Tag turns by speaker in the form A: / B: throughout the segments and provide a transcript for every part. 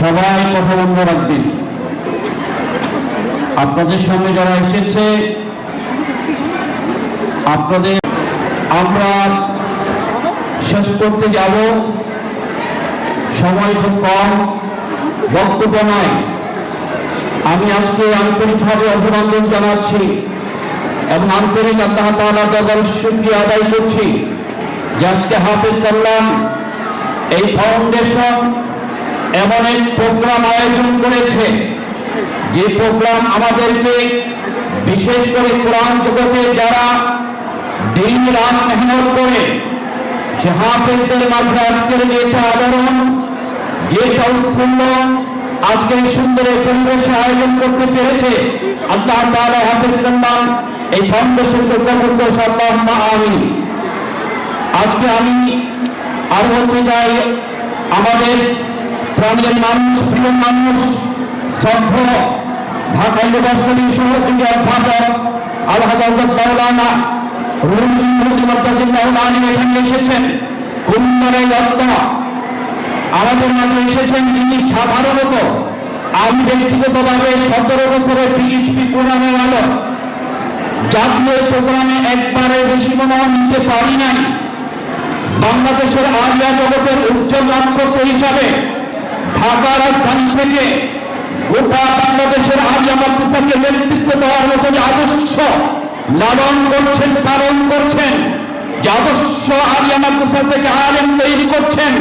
A: সবাই কথা বন্ধ রাখবেন। আপনাদের সামনে যারা এসেছে, আপনাদের আমরা শেষ করতে যাব। সময় খুব কম, বক্তব্য নয় আমি আজকে আন্তরিকভাবে অভিনন্দন জানাচ্ছি এবং আন্তরিক দরবার শুকরিয়া আদায় করছি যে আজকে হাফেজ করলাম এই ফাউন্ডেশন এমন এক প্রোগ্রাম আয়োজন করেছে, যে প্রোগ্রাম আমাদেরকে বিশেষ করে কোরআন জগতে যারা দিন রাত মেহনত করে, সে মাঝে আজকের যেটা আদরণ যেটা উৎফুল্ল আজকে সুন্দর এই পরিবেশে আয়োজন করতে পেরেছে, আল্লাহ তাআলা হাফেজ করলাম এই ফাউন্ডেশনকে কবুল করে আল্লাহ আমিন। আজকে আমি আর বলতে চাই, আমাদের প্রাণের মানুষ, প্রিয় মানুষ, সভ্য ঢাকা ইউনিভার্সিটির সহযোগী অধ্যাপক আল হাজার মাওলানা রুহুল ইমরুল মাদ্দাজিল্লাহ আলী এখানে এসেছেন। তিনি প্রোগ্রামে একবারে বেশি মনে নিতে পারি নাই। বাংলাদেশের আলিয়া জগতের উজ্জ্বল নক্ষত্র হিসাবে ঢাকা রাজধানী থেকে গোটা বাংলাদেশের আলিয়া মাদ্রাসাকে নেতৃত্ব দেওয়ার মতো যে আদর্শ লালন করছেন, পালন করছেন, যে আদর্শ আলিয়া মাদ্রাসা থেকে আলেম তৈরি করছেন,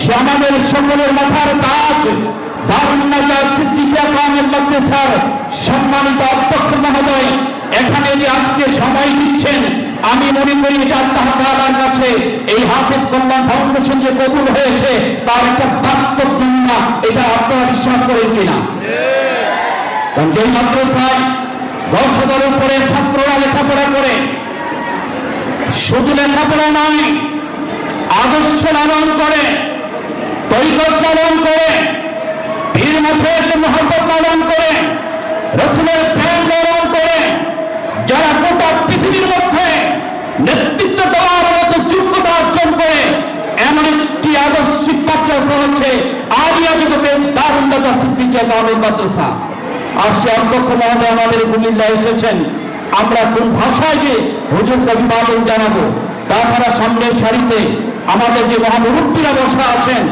A: সে আমাদের সকলের মাথার মাদ্রাসার সম্মানিত অধ্যক্ষ মহোদয়, এখানে যে আজকে সময় দিচ্ছেন, আমি মনে করি যে আল্লাহ তাআলার কাছে এই হাফেজ কল্যাণ ফাউন্ডেশন যে কবুল হয়েছে, তার একটা বাস্তব এটা আপনারা বিশ্বাস করেন কিনা? যেই মাদ্রাসায় দশ হাজার উপরে ছাত্ররা লেখাপড়া করে, শুধু লেখাপড়া নয়, আদর্শ লালন করে তৈকত পালন করে বীর মাসের মহব্বত পালন করে, রসুলের প্রেম পালন করে, যারা গোটা পৃথিবীর মধ্যে নেতৃত্ব দেওয়ার মতো যোগ্যতা অর্জন করে এমন একটি আদর্শিক মাদ্রাসা হচ্ছে আলিয়া জগতের সিদ্দিকিয়া মাদ্রাসা। আর সে অধ্যক্ষ মহোদয় আমাদের কুমিল্লা এসেছেন। আমরা কোন ভাষায় যে হুজুর অভিবাদন জানাব, তাছাড়া সামনের সারিতে আমাদের যে মহামুরব্বীরা বসা আছেন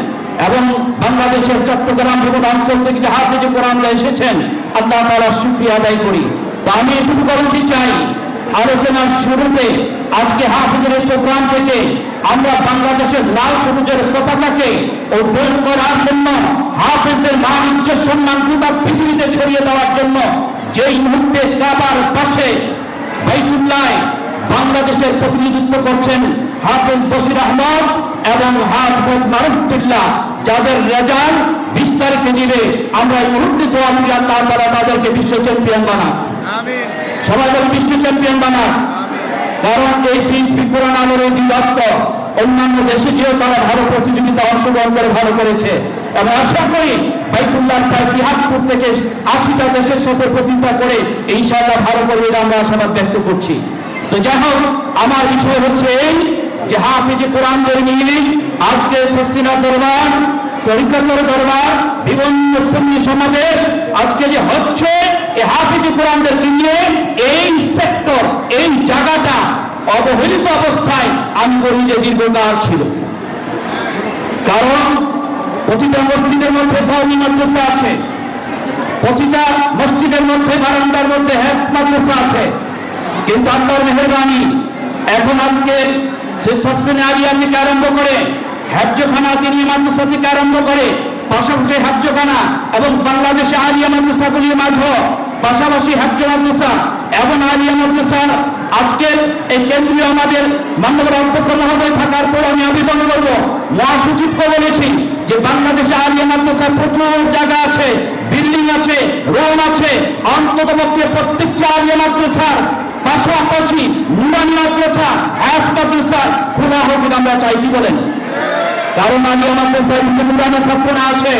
A: এবং বাংলাদেশের চট্টগ্রাম বিভিন্ন অঞ্চল থেকে যে হাফিজে কোরআনরা এসেছেন, আল্লাহ তাআলা শুকরিয়া আদায় করি। তো আমি এটুকু বলতে চাই, আলোচনার শুরুতে আজকে হাফিজের প্রোগ্রাম থেকে আমরা বাংলাদেশের লাল সবুজের পতাকাকে উদ্বোধন করার জন্য হাফিজদের মান ইজ্জত সম্মান গোটা পৃথিবীতে ছড়িয়ে দেওয়ার জন্য যেই মুহূর্তে কাবার পাশে বাইতুল্লাহ বাংলাদেশের প্রতিনিধিত্ব করছেন হাফিজ বশির আহমদ এবং হাফিজ মারুফুল্লাহ যাদের রেজাল্ট বিশ তারিখে দিবে। আমরা এই মুহূর্তে দোয়া আল্লাহ তাআলা তাদেরকে বিশ্ব চ্যাম্পিয়ন
B: আমিন।
A: সবাই বলে বিশ্ব চ্যাম্পিয়ন বানান কারণ এই পিএইচপি কোরআন আলোর এই অন্যান্য দেশে গিয়েও তারা ভালো প্রতিযোগিতা অংশগ্রহণ করে, ভালো করেছে। এবং আশা করি বাইতুল্লাহ প্রায় তিহাত্তর থেকে আশিটা দেশের সাথে প্রতিযোগিতা করে ইনশাআল্লাহ ভালো করবে এটা আমরা আশাবাদ ব্যক্ত করছি। তো যাই হোক, আমার বিষয় হচ্ছে এই যে হাফিজে কোরআনদের নিয়ে আজকে সস্তিনার দরবার শরীফের দরবার, বিভিন্ন সমাবেশ আজকে যে হচ্ছে, এই হাফিজে কোরআনদেরকে নিয়ে অবহেলিত অবস্থায় আমি বলি যে দীর্ঘকাল ছিল। কারণ প্রতিটা মসজিদের মধ্যে কওমি মাদ্রাসা আছে। প্রতিটা মসজিদের মধ্যে বারান্দার মধ্যে হ্যাফ মাদ্রাসা আছে। কিন্তু আল্লাহর মেহরবানি, এখন আজকে সে সস্তেনে আলিয়া থেকে আরম্ভ করে হ্যাবজখানা তিনি মাদ্রাসা থেকে আরম্ভ করে, পাশাপাশি হ্যাবজখানা এবং বাংলাদেশে আলিয়া মাদ্রাসাগুলির মাঝে পাশাপাশি হ্যাবজ মাদ্রাসা এবং আলিয়া মাদ্রাসার আজকের এই কেন্দ্রীয় আমাদের মান্যবর অধ্যক্ষ মহোদয় থাকার পর আমি আবেদন করব। মহাসচিবকে বলেছি যে বাংলাদেশে আলিয়া মাদ্রাসার প্রচুর জায়গা আছে, বিল্ডিং আছে, রুম আছে অন্তত পক্ষে প্রত্যেকটা আলিয়া মাদ্রাসার পাশাপাশি নুরানি মাদ্রাসা এক মাদ্রাসা খোলা হোক আমরা চাই, কি বলেন? কারণ আলিয়া মাদ্রাসায় নুরানি ছাত্র আসে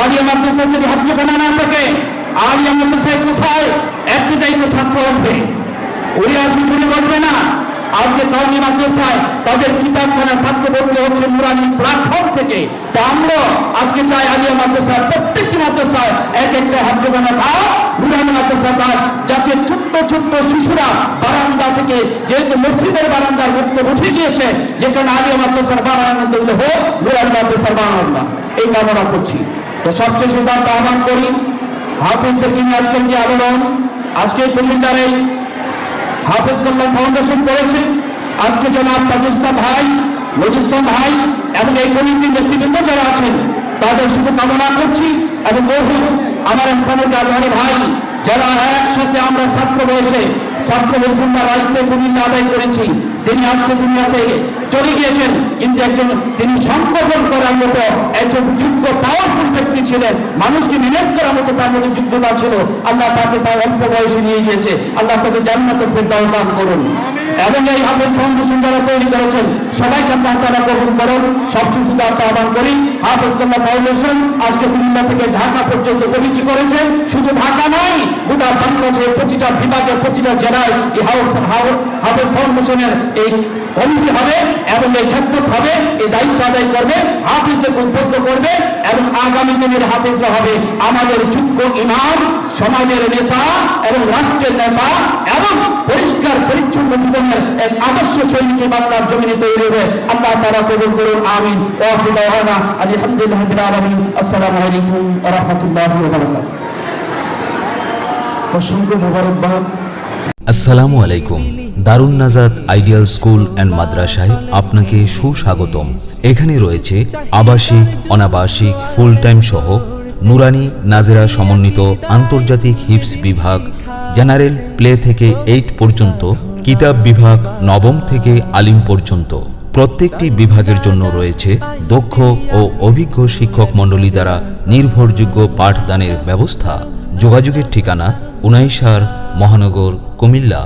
A: আলিয়া মাদ্রাসা যদি হাফিখানা না থাকে আলিয়া মাদ্রাসায় কোথায়? একটি দায়িত্ব ছাত্র ওই আসবে চুরি করবে না। আজকে কাউনি মাদ্রাসায় তাদের কিতাবখানা ছাত্র ভর্তি হচ্ছে নুরানি প্ল্যাটফর্ম থেকে। তো আমরা আজকে চাই আলিয়া মাদ্রাসায় প্রত্যেকটি মাদ্রাসায় এক একটা হাদ্রখানা থাক। নুরানি মাদ্রাসা থাক যাতে ছোট্ট ছোট্ট শিশুরা বারান্দা থেকে যেহেতু মসজিদের বারান্দার মুক্ত উঠে গিয়েছে যেখানে আলিয়া মাদ্রাসার বারান্দা হোক, নুরানি মাদ্রাসার বারান্দা। এই কামনা করছি। তো সবচেয়ে সিদ্ধান্ত আহ্বান করি। হাফিজদেরকে নিয়ে আজকের যে আলোড়ন আজকে কুমিল্লার এই হাফেজ কল্যাণ ফাউন্ডেশন করেছে। আজকে জনাব তাজুস্তান ভাই লজিস্তান ভাই এবং এই কমিটির নেতৃবৃন্দ যারা আছেন, তাদের শুভ কামনা করছি এবং বহু আমার ইনসানুল রাজধানী ভাই, যারা একসাথে আমরা ছাত্র বয়সে ছাত্র বন্ধুরা রাজ্যে কুমিল্লা আদায় করেছি তিনি আজকে দুনিয়া থেকে চলে গিয়েছেন। কিন্তু একজন তিনি সংগঠন করার মতো, একজন যোগ্য পাওয়ারফুল ব্যক্তি ছিলেন। মানুষকে ম্যানেজ করার মতো তার মধ্যে যোগ্যতা ছিল। আল্লাহ তাকে তার অল্প বয়সে নিয়ে গিয়েছে। আল্লাহ তাকে জান্নাতের ফেরদাউস দান করুন। এবং এই হাফেজ ফাউন্ডেশন যারা তৈরি করেছেন, সবাইকে আল্লাহ তারা কবুল করুন সব শিশুকে আহ্বান করি। হাফেজ কল্যাণ ফাউন্ডেশন আজকে কুমিল্লা থেকে ঢাকা পর্যন্ত কমিটি করেছে। শুধু ঢাকা নয়, গোটা বাংলাদেশের প্রতিটা বিভাগের প্রতিটা জেলায় এই হাফেজ ফাউন্ডেশনের এই কমিটি হবে এবং এই খেদমত হবে, এই দায়িত্ব আদায় করবে হাফিজদের উদ্বুদ্ধ করবে এবং আগামী দিনের হাফিজরা হবে আমাদের যোগ্য ইমাম, সমাজের নেতা এবং রাষ্ট্রের নেতা এবং পরিষ্কার, পরিচ্ছন্ন জীবনের এক আদর্শ শৈলীকে বাংলার জমিনে তৈরি হবে। আল্লাহ তারা কবুল করুন, আমিন। আলহামদুলিল্লাহ আসসালামু আলাইকুম রাহমাতুল্লাহি অসংখ্য মোবারকবাদ।
B: আসসালামু আলাইকুম। দারুণ নাজাদ আইডিয়াল স্কুল অ্যান্ড মাদ্রাসায় আপনাকে সুস্বাগতম। এখানে রয়েছে আবাসিক, অনাবাসিক ফুল টাইম সহ নুরানি নাজেরা সমন্বিত আন্তর্জাতিক হিপস বিভাগ, জেনারেল প্লে থেকে এইট পর্যন্ত, কিতাব বিভাগ নবম থেকে আলিম পর্যন্ত। প্রত্যেকটি বিভাগের জন্য রয়েছে দক্ষ ও অভিজ্ঞ শিক্ষক মণ্ডলী দ্বারা নির্ভরযোগ্য পাঠদানের ব্যবস্থা। যোগাযোগের ঠিকানা উনাইশার মহানগর কুমিল্লা।